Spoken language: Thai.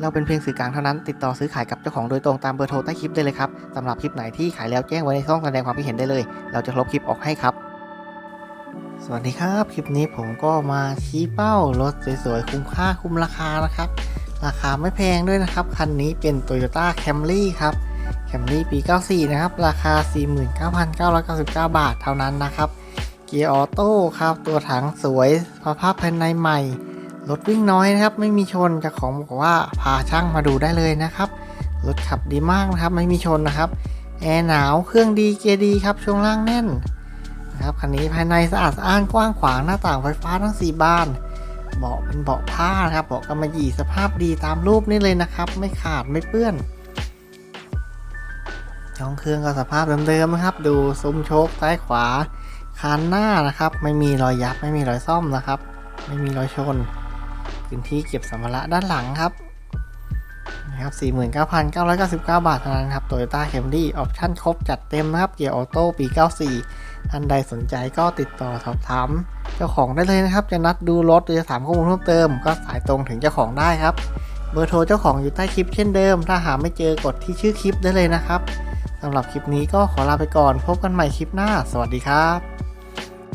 เราเป็นเพียงสื่อกลางเท่านั้น ติดต่อซื้อขายกับเจ้าของโดยตรงตามเบอร์โทรใต้คลิปได้เลยครับสำหรับคลิปไหนที่ขายแล้วแจ้งไว้ในช่องแสดงความคิดเห็นได้เลย เราจะลบคลิปออกให้ครับ สวัสดีครับ คลิปนี้ผมก็มาชี้เป้ารถสวยๆคุ้มค่าคุ้มราคานะครับ ราคาไม่แพงด้วยนะครับ คันนี้เป็น Toyota Camry ครับ Camry ปี 94 นะครับ ราคา 49,999 บาทเท่านั้นนะครับ เกียร์ออโต้ครับ ตัวถังสวยสภาพภายในใหม่ รถวิ่งน้อยนะครับ ไม่มีชนจ้าของบอกว่าพาช่างมาดูได้เลยนะครับ รถขับดีมากนะครับ ไม่มีชนนะครับ แอร์หนาวเครื่องดีเกียร์ดีครับช่วงล่างแน่นนะครับคันนี้ภายในสะอาดสะอ้านกว้างขวางหน้าต่างไฟฟ้าทั้ง 4 บานเบาะเป็นเบาะผ้านะครับเบาะกำมะหยี่สภาพดีตามรูปนี่เลยนะครับ ไม่ขาดไม่เปื้อนช่องเครื่องก็สภาพเดิมๆนะครับ ดูซุ้มโชคซ้ายขวาคานหน้านะครับ ไม่มีรอยยับไม่มีรอยซ่อมนะครับ ไม่มีรอยชน พื้นที่เก็บสัมภาระด้านหลังครับนะครับ49,999 บาทเท่านั้นครับ Toyota Camry ออปชั่นครบจัดเต็มนะครับ เกียร์ออโต้ปี 94 ท่านใดสนใจก็ติดต่อสอบถามเจ้าของได้เลยนะครับ จะนัดดูรถหรือจะถามข้อมูลเพิ่มเติม ก็สายตรงถึงเจ้าของได้ครับ เบอร์โทรเจ้าของอยู่ใต้คลิปเช่นเดิม ถ้าหาไม่เจอกดที่ชื่อคลิปได้เลยนะครับสำหรับคลิปนี้ก็ขอลาไปก่อน พบกันใหม่คลิปหน้า สวัสดีครับ